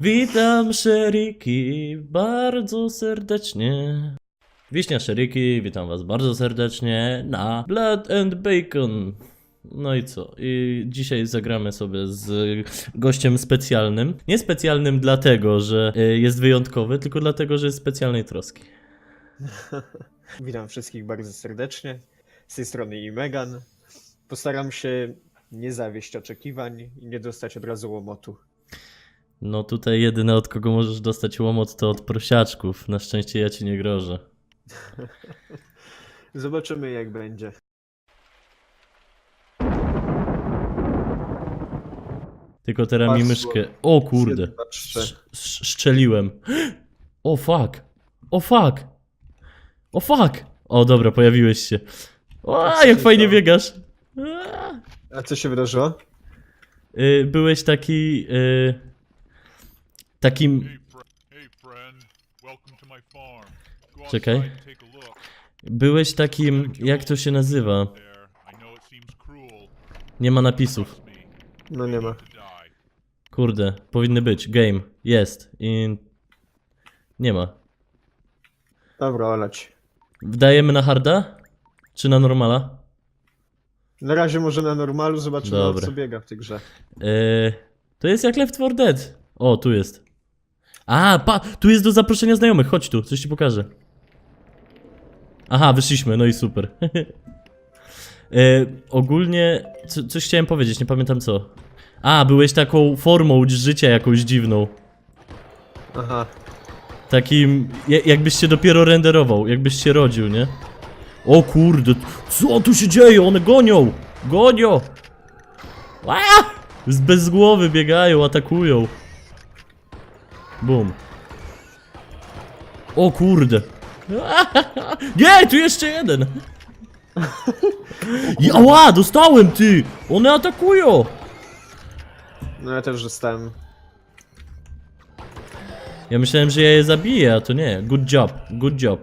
Witam Szeriki bardzo serdecznie. Wiśnia Szeriki, witam was bardzo serdecznie na Blood and Bacon. No i co? I dzisiaj zagramy sobie z gościem specjalnym. Nie specjalnym dlatego, że y, jest wyjątkowy, tylko dlatego, że jest specjalnej troski. Witam wszystkich bardzo serdecznie. Z tej strony i Megan. Postaram się nie zawieść oczekiwań i nie dostać od razu łomotu. No tutaj jedyne od kogo możesz dostać łomot to od prosiaczków. Na szczęście ja ci nie grożę. Zobaczymy jak będzie. Tylko teraz mi myszkę. O kurde. Jeden, dwa, trzy. Sz- sz- Szczeliłem. O fuck. O fuck. O fuck. O dobra, pojawiłeś się. O, jak fajnie biegasz. A. A co się wydarzyło? Y, Byłeś taki. y, Go Czekaj. Byłeś takim. Jak to się nazywa? Nie ma napisów. No nie ma. Kurde, powinny być. Game. Jest. I. Nie ma. Dobra, olać. Wdajemy na harda? Czy na normala? Na razie może na normalu zobaczymy Dobra. co biega w tej grze. Eee, to jest jak Left 4 Dead. O, tu jest. A, pa, tu jest do zaproszenia znajomych. Chodź tu, coś ci pokażę. Aha, wyszliśmy, no i super. eee, ogólnie, co, coś chciałem powiedzieć, nie pamiętam co. A, byłeś taką formą życia jakąś dziwną. Aha. Takim, ja- jakbyś się dopiero renderował, jakbyś się rodził, nie? O kurde, co tu się dzieje? One gonią! Gonią! A! Z bez głowy biegają, atakują. Bum. O kurde. Nie, tu jeszcze jeden! Ała, dostałem ty! One atakują! No ja też zostałem. Ja myślałem, że ja je zabiję, a to nie. Good job, good job.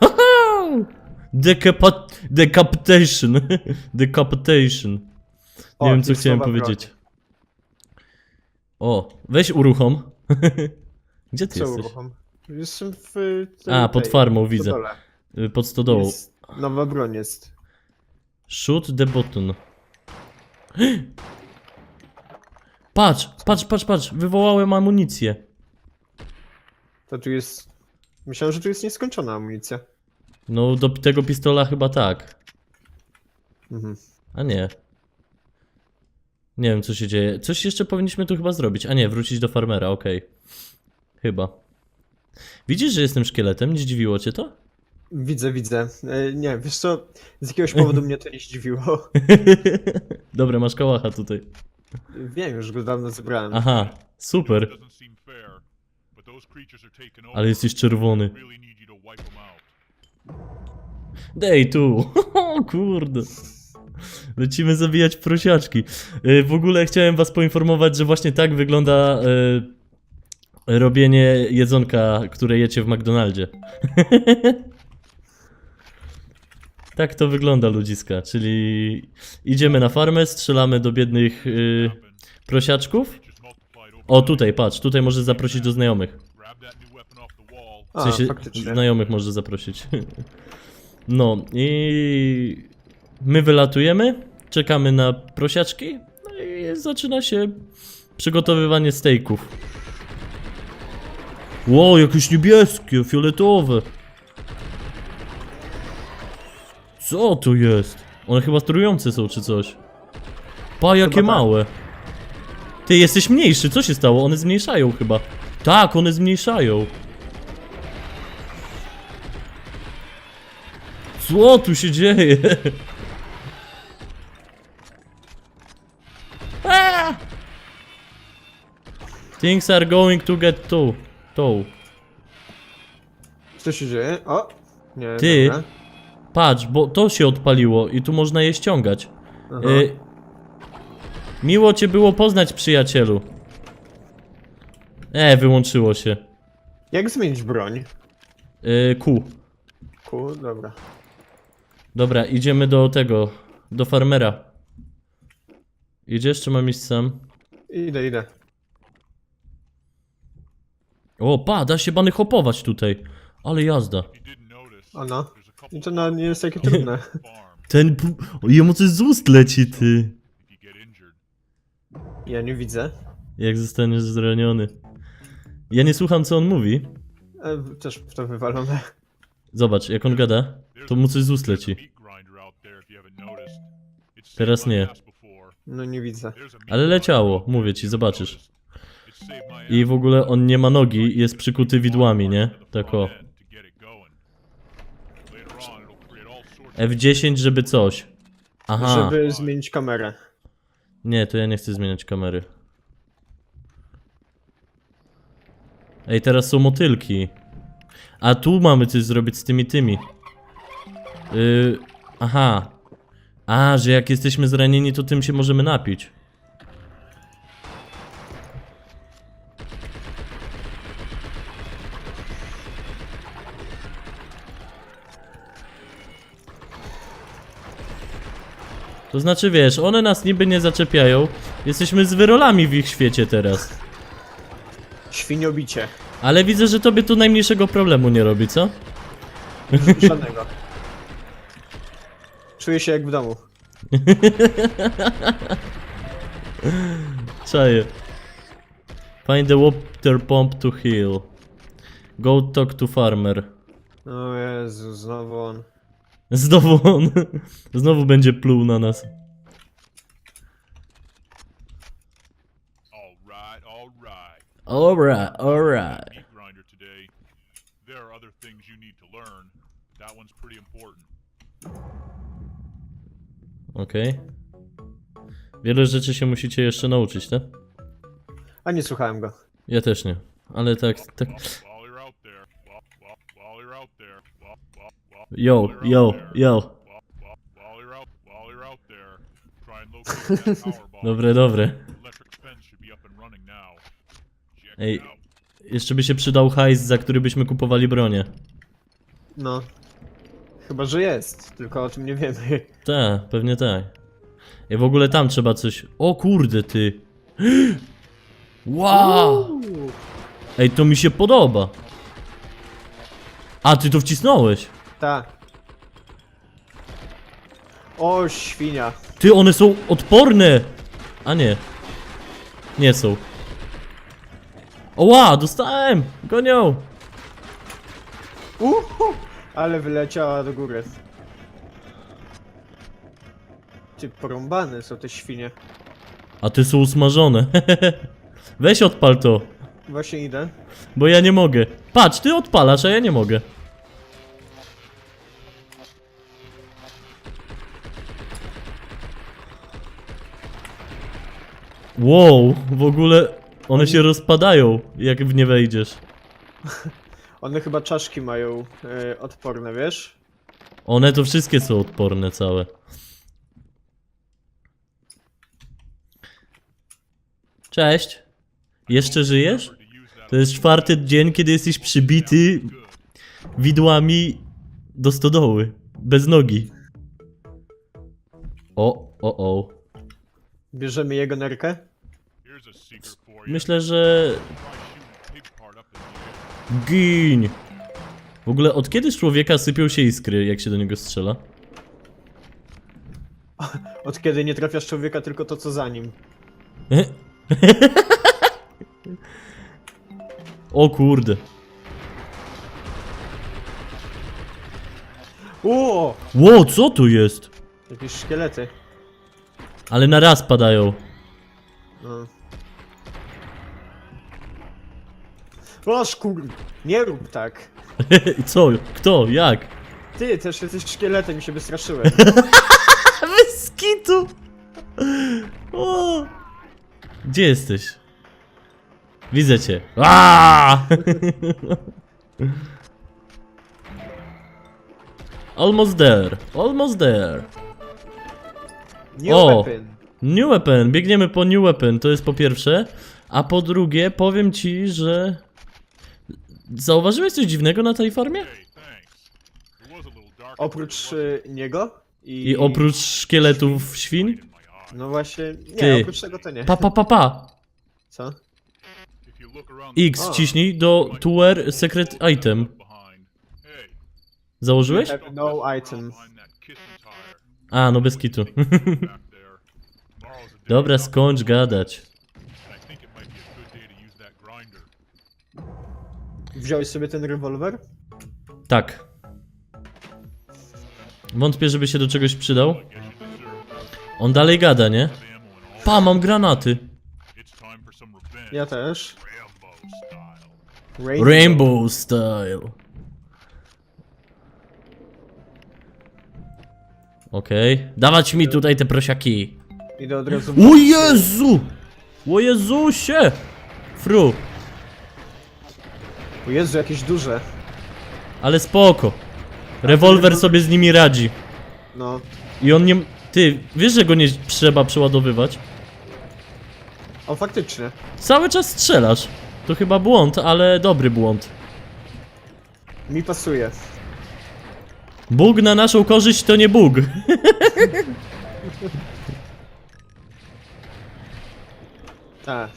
Decapitation. decapitation. Nie O, wiem, co chciałem powiedzieć. O, weź uruchom. Gdzie ty Co jesteś? uruchom? Jestem w... y, tej- A, pod tej, farmą, widzę. stodole. Y, Pod stodołą. Jest, nowa broń jest. Shoot the button. Patrz, patrz, patrz, patrz. Wywołałem amunicję. To tu jest... Myślałem, że tu jest nieskończona amunicja. No, do tego pistola chyba tak. Mhm. A nie. Nie wiem, co się dzieje. Coś jeszcze powinniśmy tu chyba zrobić. A nie, wrócić do farmera, okej. Chyba. Widzisz, że jestem szkieletem? Nie zdziwiło cię to? Widzę, widzę. E, nie, wiesz co, z jakiegoś powodu mnie to nie zdziwiło. Dobra, masz kałacha tutaj. Wiem, już go dawno zebrałem. Aha, super. Doesn't seem fair, but those creatures are taken over. Ale jesteś czerwony. Really need you to wipe them out. Dej tu. O kurde. Lecimy zabijać prosiaczki. Y, W ogóle chciałem was poinformować, że właśnie tak wygląda y, robienie jedzonka, które jecie w McDonaldzie. tak to wygląda ludziska, czyli idziemy na farmę, strzelamy do biednych y, prosiaczków. O tutaj, patrz, tutaj możesz zaprosić do znajomych. W A, sensie faktycznie. znajomych może zaprosić. No i my wylatujemy, czekamy na prosiaczki, no i zaczyna się przygotowywanie stejków. Ło, jakieś niebieskie, fioletowe. Co to jest? One chyba trujące są czy coś. Pa, jakie Chyba tak. małe. Ty jesteś mniejszy, co się stało? One zmniejszają chyba. Tak, one zmniejszają. Co tu się dzieje? Things are going to get tow. tow. Co się dzieje? O! Nie, Ty. dobra. Patrz, bo to się odpaliło i tu można je ściągać. Aha. Y, miło cię było poznać, przyjacielu. E, wyłączyło się. Jak zmienić broń? Y, Q. Ku, dobra. Dobra, idziemy do tego, do farmera. Idziesz, czy mam iść sam? Idę, idę. O, pa, da się bany hopować tutaj. Ale jazda. You didn't notice. O no. There's a couple I to nawet nie jest takie trudne. Ten... O, jemu coś z ust leci, ty. Ja nie widzę. Jak zostaniesz zraniony. Ja nie słucham, co on mówi. E, też w to wywalone. Zobacz, jak on gada, to mu coś z ust leci. Teraz nie. No nie widzę. Ale leciało, mówię ci, zobaczysz. I w ogóle on nie ma nogi, jest przykuty widłami, nie? Tak o. F10, żeby coś. Aha. Żeby zmienić kamerę. Nie, to ja nie chcę zmieniać kamery. Ej, teraz są motylki. A tu mamy coś zrobić z tymi tymi. Yy, aha. A, że jak jesteśmy zranieni, to tym się możemy napić. To znaczy, wiesz, one nas niby nie zaczepiają. Jesteśmy z wyrolami w ich świecie teraz. Świniobicie. Ale widzę, że tobie tu najmniejszego problemu nie robi, co? Żadnego. Czuję się jak w domu. Czaję. Find the water pump to heal. Go talk to farmer. O Jezu, znowu on. Znowu on. Znowu będzie pluł na nas. Alright, alright. Meat grinder today. There are other things you need to learn. That one's pretty important. Okej. Wiele rzeczy się musicie jeszcze nauczyć, tak? A nie słuchałem go. Ja też nie. Ale tak, tak. While, while you're out there, while, while, while you're out there, while, while, while, Yo, while you're yo, out there, yo. While, while, while you're out, while you're out there, try and locate that power box. Dobre, dobre. Electric fence should be up and running now. Check Ej. it out. Jeszcze by się przydał hajs, za który byśmy kupowali bronię. No. Chyba, że jest, tylko o tym nie wiemy. Tak, pewnie tak. I w ogóle tam trzeba coś. O kurde, ty. Wow! Ej, to mi się podoba. A, ty to wcisnąłeś. Tak. O, świnia. Ty, one są odporne! A nie. Nie są. Oła, dostałem! Gonią! Uhu, ale wyleciała do góry. Ty porąbane są te świnie. A ty są usmażone. Weź odpal to, Właśnie idę. bo ja nie mogę. Patrz, ty odpalasz, a ja nie mogę. Wow, w ogóle one się rozpadają, jak w nie wejdziesz. One chyba czaszki mają e, odporne, wiesz? One to wszystkie są odporne całe. Cześć. Jeszcze żyjesz? To jest czwarty dzień, kiedy jesteś przybity widłami do stodoły. Bez nogi. O, o, o. Bierzemy jego nerkę. Myślę, że gin. W ogóle od kiedy z człowieka sypią się iskry, jak się do niego strzela? Od kiedy nie trafiasz człowieka, tylko to co za nim. O kurde. O! Ło, co tu jest? Jakieś szkielety. Ale na raz padają. No. Oż kur... Nie rób tak. Co? Kto? Jak? Ty też jesteś szkieletem i się wystraszyłem. Bez kitu! O! Gdzie jesteś? Widzę cię. Aaaa! Almost there. Almost there. Nie O! weapon. New weapon. Biegniemy po new weapon. To jest po pierwsze. A po drugie, powiem ci, że... Zauważyłeś coś dziwnego na tej farmie? Oprócz y, niego i... I oprócz szkieletów świń? in my eye. No właśnie, nie, Ty. oprócz tego to nie. Pa, pa, pa, pa. Co? X O. wciśnij do to wear secret item. Założyłeś? Have no item. A, no bez kitu. Dobra, skończ gadać. Wziąłeś sobie ten rewolwer? Tak. Wątpię, żeby się do czegoś przydał. On dalej gada, nie? Pa, mam granaty. Ja też. Rainbow. Rainbow style. Okej. Dawać mi tutaj te prosiaki. Idę od razu... O Jezu! O Jezusie! Fru, O Jezu, jakieś duże. ale spoko. Rewolwer sobie z nimi radzi. No. I on nie... Ty, wiesz, że go nie trzeba przeładowywać? O, faktycznie. Cały czas strzelasz. To chyba błąd, ale dobry błąd. Mi pasuje. Bóg na naszą korzyść to nie Bóg. Tak.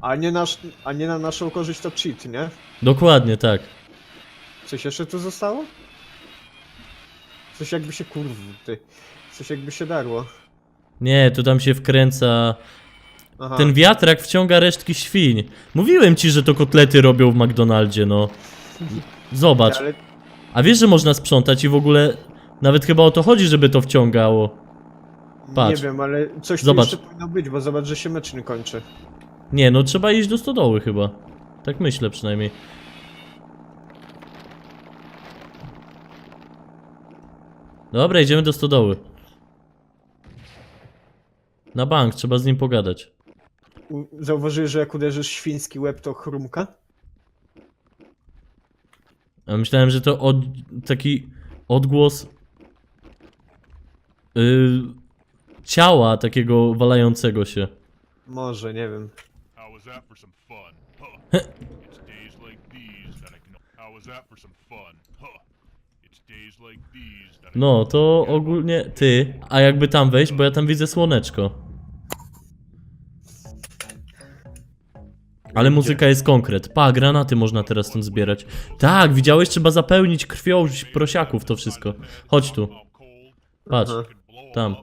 A nie, nasz, a nie na naszą korzyść to cheat, nie? Dokładnie, tak. Coś jeszcze tu zostało? Coś jakby się kurw, ty. Coś jakby się darło. Nie, tu tam się wkręca... Aha. Ten wiatrak wciąga resztki świń. Mówiłem ci, że to kotlety robią w McDonaldzie, no. Zobacz. Ale A wiesz, że można sprzątać i w ogóle... Nawet chyba o to chodzi, żeby to wciągało. Patrz. nie wiem, ale coś Zobacz. tu jeszcze powinno być, bo zobacz, że się mecz nie kończy. Nie, no trzeba iść do stodoły chyba. Tak myślę przynajmniej. Dobra, idziemy do stodoły. Na bank, trzeba z nim pogadać. U- Zauważyłeś, że jak uderzysz świński łeb, to chrumka? A myślałem, że to od, taki odgłos yy, ciała takiego walającego się. Może, nie wiem. How was that for some fun? Huh. it's days like these that I can. How was that for some fun? Huh. It's days like these that I No, to ogólnie ty, a jakby tam wejść, bo ja tam widzę słoneczko. Ale muzyka jest konkret. Pa, granaty można teraz stąd zbierać. Tak, widziałeś, trzeba zapełnić krwią prosiaków to wszystko. Chodź tu, patrz, tam.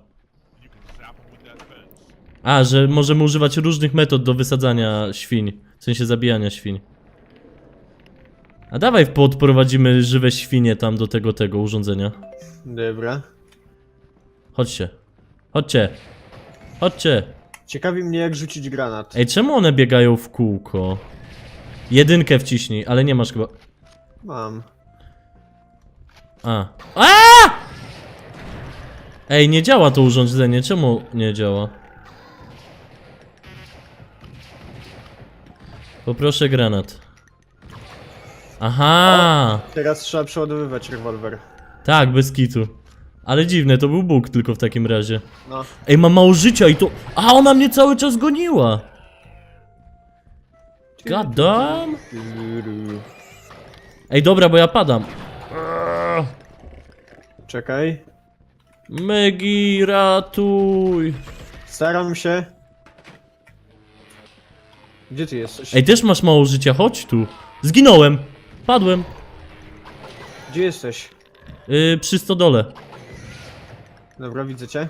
A, że możemy używać różnych metod do wysadzania świń. W sensie zabijania świń. A dawaj podprowadzimy żywe świnie tam do tego, tego urządzenia. Dobra. Chodźcie. Chodźcie. Chodźcie. Ciekawi mnie, jak rzucić granat. Ej, czemu one biegają w kółko? Jedynkę wciśnij, ale nie masz chyba. Mam. A. A! Ej, nie działa to urządzenie. Czemu nie działa? Poproszę granat. Aha! Teraz trzeba przeładowywać rewolwer. Tak, bez kitu. Ale dziwne, to był Bóg tylko w takim razie. No. Ej, mam mało życia i to... A, ona mnie cały czas goniła! God damn! Ej, dobra, bo ja padam. Czekaj. Megi, ratuj! Staram się. Gdzie ty jesteś? Ej, też masz mało życia, chodź tu. Zginąłem. Padłem. Gdzie jesteś? Yy, przy stodole. Dobra, widzę cię.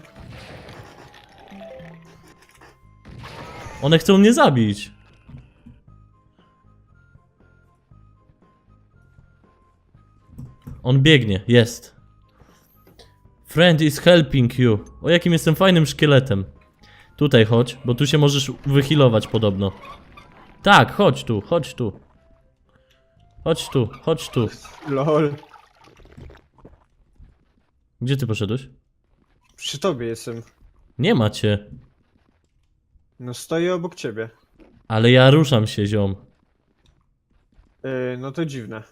One chcą mnie zabić. On biegnie, jest. Friend is helping you. O jakim jestem fajnym szkieletem. Tutaj chodź, bo tu się możesz wychilować podobno. Tak, chodź tu, chodź tu. Chodź tu, chodź tu. LOL. Gdzie ty poszedłeś? Przy tobie jestem. Nie ma cię. No stoję obok ciebie. Ale ja ruszam się, ziom. Yy, no to dziwne.